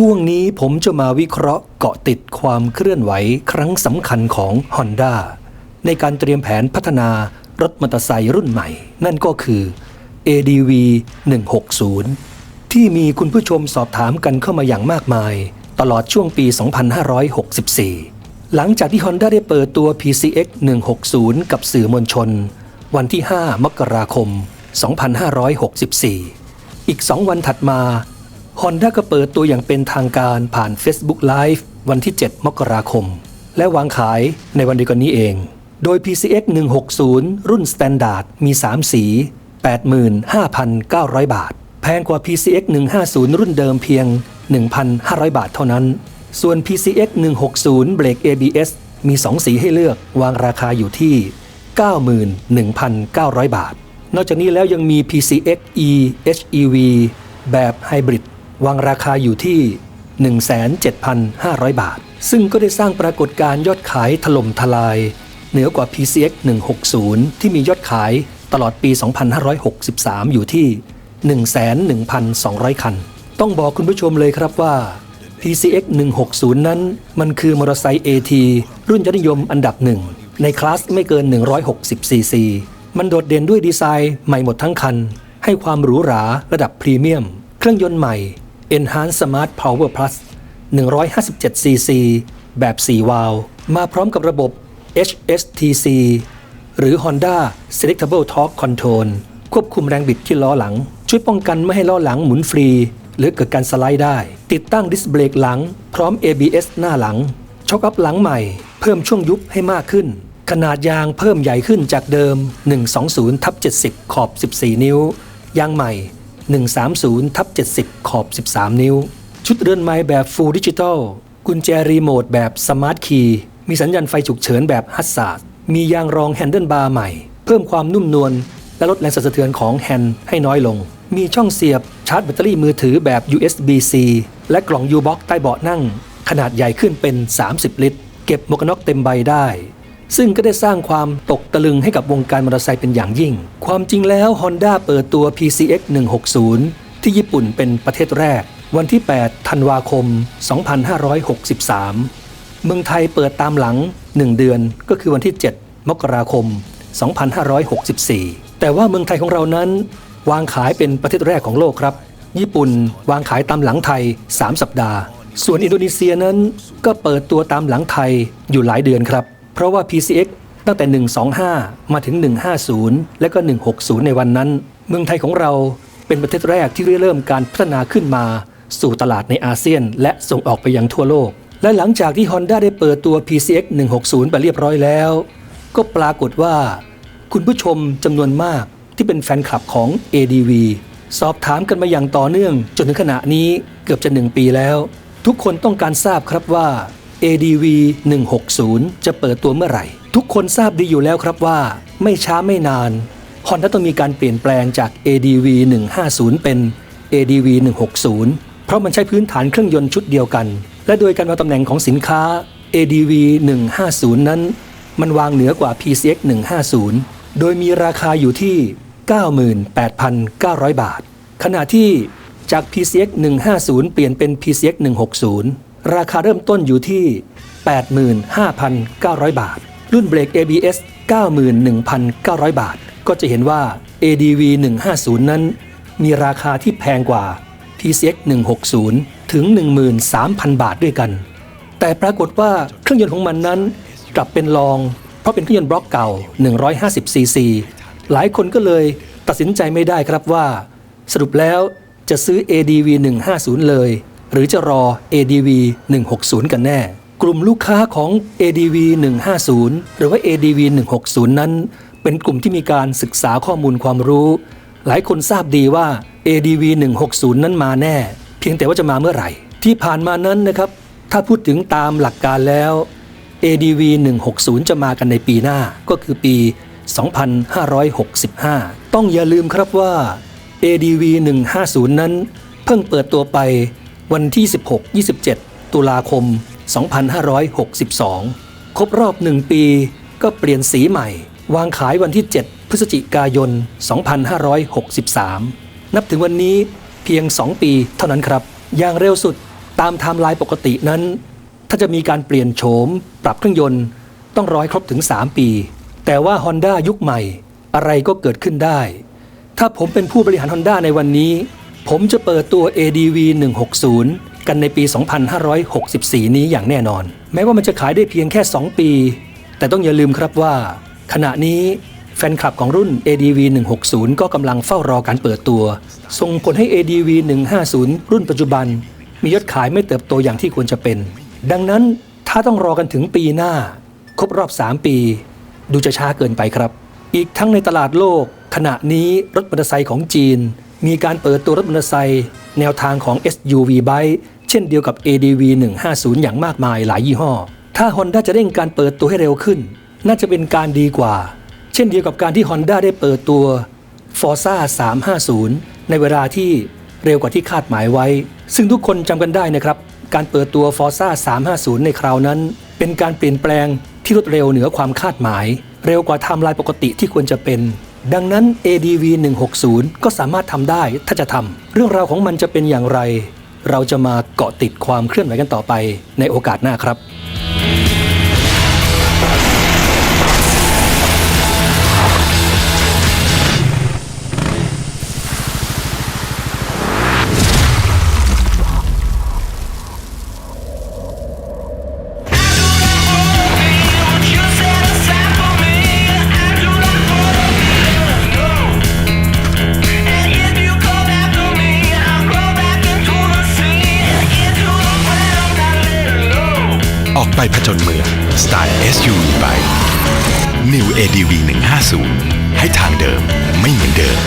ช่วงนี้ผมจะมาวิเคราะห์เกาะติดความเคลื่อนไหวครั้งสำคัญของ Honda ในการเตรียมแผนพัฒนารถมอเตอร์ไซค์รุ่นใหม่ นั่นก็คือ ADV 160 ที่มีคุณผู้ชมสอบถามกันเข้ามาอย่างมากมาย ตลอดช่วงปี 2564 หลังจากที่ Honda ได้เปิดตัว PCX 160 กับสื่อมวลชน วันที่ 5 มกราคม 2564 อีก 2 วันถัดมา Honda ก็เปิดตัวอย่างเป็นทางการผ่าน Facebook Live วันที่ 7 มกราคม และวางขายในวันเดียวกันนี้เอง โดย PCX 160 รุ่น Standard มี 3 สี 85,900 บาท แพงกว่า PCX 150 รุ่นเดิมเพียง 1,500 บาทเท่านั้น ส่วน PCX 160เบรก ABS มี 2 สีให้เลือกวางราคาอยู่ที่ 91,900 บาท นอกจากนี้แล้วยังมี PCX E HEV แบบไฮบริด วางราคาอยู่ที่ 17,500 บาท ซึ่งก็ได้สร้างปรากฏการณ์ยอดขายถล่มทลาย เหนือกว่า PCX 160 ที่มียอดขายตลอดปี 2563 อยู่ที่ 11,200 คัน ต้องบอกคุณผู้ชมเลยครับว่า PCX 160 นั้น มันคือมอเตอร์ไซค์ AT รุ่นยอดนิยมอันดับหนึ่ง ในคลาสไม่เกิน 160 cc มันโดดเด่นด้วยดีไซน์ใหม่หมดทั้งคัน ให้ความหรูหราระดับพรีเมียม เครื่องยนต์ใหม่ Enhanced Smart Power Plus 157 cc แบบ 4 วาล์วมาพร้อมกับระบบ HSTC หรือ Honda Selectable Torque Control ควบคุมแรงบิดที่ล้อหลัง ช่วยป้องกันไม่ให้ล้อหลังหมุนฟรี หรือเกิดการสไลด์ได้ ติดตั้งดิสเบรกหลัง พร้อม ABS หน้าหลัง ช็อคอัพหลังใหม่ เพิ่มช่วงยุบให้มากขึ้น ขนาดยางเพิ่มใหญ่ขึ้นจากเดิม 120ทับ70 ขอบ 14 นิ้ว ยางใหม่ 130ทับ70 ขอบ 13 นิ้ว ชุดเรือนไม้แบบ Full Digital กุญแจรีโมทแบบ Smart Key มีสัญญาณไฟฉุกเฉินแบบฮัสซาดมียางรองแฮนเดิลบาร์ใหม่ เพิ่มความนุ่มนวลและลดแรงสั่นสะเทือนของแฮนด์ให้น้อยลง มีช่องเสียบชาร์จแบตเตอรี่มือถือแบบ USB-C และกล่อง U-Box ใต้เบาะนั่ง ขนาดใหญ่ขึ้นเป็น 30 ลิตร เก็บหมวกกันน็อกเต็มใบได้ ซึ่งก็ได้สร้างความตกตะลึงให้กับวงการมอเตอร์ไซค์เป็นอย่างยิ่ง ความจริงแล้ว Honda เปิดตัว PCX 160 ที่ญี่ปุ่นเป็นประเทศแรก วันที่ 8 ธันวาคม 2563 เมืองไทยเปิดตามหลัง 1 เดือนก็คือวันที่ 7 มกราคม 2564 แต่ว่าเมืองไทยของเรานั้น วางขายเป็นประเทศแรกของโลกครับ ญี่ปุ่นวางขายตามหลังไทย 3 สัปดาห์ ส่วนอินโดนีเซียนั้นก็เปิดตัวตามหลังไทยอยู่หลายเดือนครับ เพราะว่า PCX ตั้งแต่ 125 มาถึง 150 และก็ 160 ในวันนั้น เมืองไทยของเราเป็นประเทศแรกที่เริ่มการพัฒนาขึ้นมา สู่ตลาดในอาเซียน และส่งออกไปยังทั่วโลก และหลังจากที่ Honda ได้เปิดตัว PCX 160 ไปเรียบร้อยแล้ว ก็ปรากฏว่า คุณผู้ชมจำนวนมากที่เป็นแฟนคลับของ ADV สอบถามกันมาอย่างต่อเนื่อง จนถึงขณะนี้เกือบจะหนึ่งปีแล้ว ทุกคนต้องการทราบครับว่า ADV 160 จะเปิดตัวเมื่อไหร่ ทุกคนทราบดีอยู่แล้วครับว่า ไม่ช้าไม่นาน Honda ต้องมีการเปลี่ยนแปลงจาก ADV 150 เป็น ADV 160 เพราะมันใช้พื้นฐานเครื่องยนต์ชุดเดียวกัน และโดยการวางตำแหน่งของสินค้า ADV 150 นั้น มันวางเหนือกว่า PCX 150 โดยมีราคาอยู่ที่ 98,900 บาท ขณะที่จาก PCX 150 เปลี่ยนเป็น PCX 160 ราคาเริ่มต้นอยู่ที่ 85,900 บาท รุ่นเบรก ABS 91,900 บาท ก็จะเห็นว่า ADV 150 นั้น มีราคาที่แพงกว่า PCX 160 ถึง 13,000 บาทด้วยกัน แต่ปรากฏว่าเครื่องยนต์ของมันนั้น กลับเป็นรอง เพราะเป็นเครื่องยนต์บล็อกเก่า 150ซีซีหลายคนก็เลยตัดสินใจไม่ได้ครับว่า สรุปแล้วจะซื้อ ADV 150 เลย หรือจะรอ ADV 160 กันแน่ กลุ่มลูกค้าของ ADV 150 หรือว่า ADV 160 นั้น เป็นกลุ่มที่มีการศึกษาข้อมูลความรู้ หลายคนทราบดีว่า ADV 160 นั้นมาแน่ เพียงแต่ว่าจะมาเมื่อไหร่ ที่ผ่านมานั้นนะครับ ถ้าพูดถึงตามหลักการแล้ว ADV 160 จะมากันในปีหน้าก็คือปี 2565 ต้องอย่าลืมครับว่า ADV 150 นั้น เพิ่งเปิดตัวไป วันที่ 16-27 ตุลาคม 2562 ครบรอบ 1 ปีก็เปลี่ยนสีใหม่ วางขายวันที่ 7 พฤศจิกายน 2563 นับถึงวันนี้เพียง 2 ปีเท่านั้นครับ อย่างเร็วสุดตามไทม์ไลน์ปกตินั้น ถ้าจะมีการเปลี่ยนโฉม ปรับเครื่องยนต์ ต้องร้อให้ครบถึง 3 ปี แต่ว่า Honda ยุคใหม่ อะไรก็เกิดขึ้นได้ ถ้าผมเป็นผู้บริหาร Honda ในวันนี้ ผมจะเปิดตัว ADV 160 กันในปี 2564 นี้อย่างแน่นอน แม้ว่ามันจะขายได้เพียงแค่ 2 ปี แต่ต้องอย่าลืมครับว่า ขณะนี้แฟนคลับของรุ่น ADV 160 ก็กำลังเฝ้ารอการเปิดตัว ส่งผลให้ ADV 150 รุ่นปัจจุบัน มียอดขายไม่เติบโตอย่างที่ควรจะเป็น ดังนั้นถ้าต้องรอกันถึงปีหน้า ครบรอบ 3 ปี ดูจะช้าเกินไปครับ อีกทั้งในตลาดโลก ขณะนี้รถมอเตอร์ไซค์ของจีน มีการเปิดตัวรถมอเตอร์ไซค์แนวทางของ SUV Bike เช่นเดียวกับ ADV 150 อย่างมากมายหลายยี่ห้อ ถ้า Honda จะเร่งการเปิดตัวให้เร็วขึ้น น่าจะเป็นการดีกว่า เช่นเดียวกับการที่ Honda ได้เปิดตัว Forza 350 ในเวลาที่เร็วกว่าที่คาดหมายไว้ ซึ่งทุกคนจำกันได้นะครับ การเปิดตัว Forza 350 ในคราวนั้น เป็นการเปลี่ยนแปลงที่รวดเร็วเหนือความคาดหมาย เร็วกว่าไทม์ไลน์ปกติที่ควรจะเป็น ดังนั้น ADV 160 ก็สามารถทำได้ถ้าจะทำเรื่องราวของมันจะเป็นอย่างไร เราจะมาเกาะติดความเคลื่อนไหวกันต่อไปในโอกาสหน้าครับ ออกไปผจญเมืองสไตล์ SUV ไป New ADV 150ให้ทางเดิมไม่เหมือนเดิม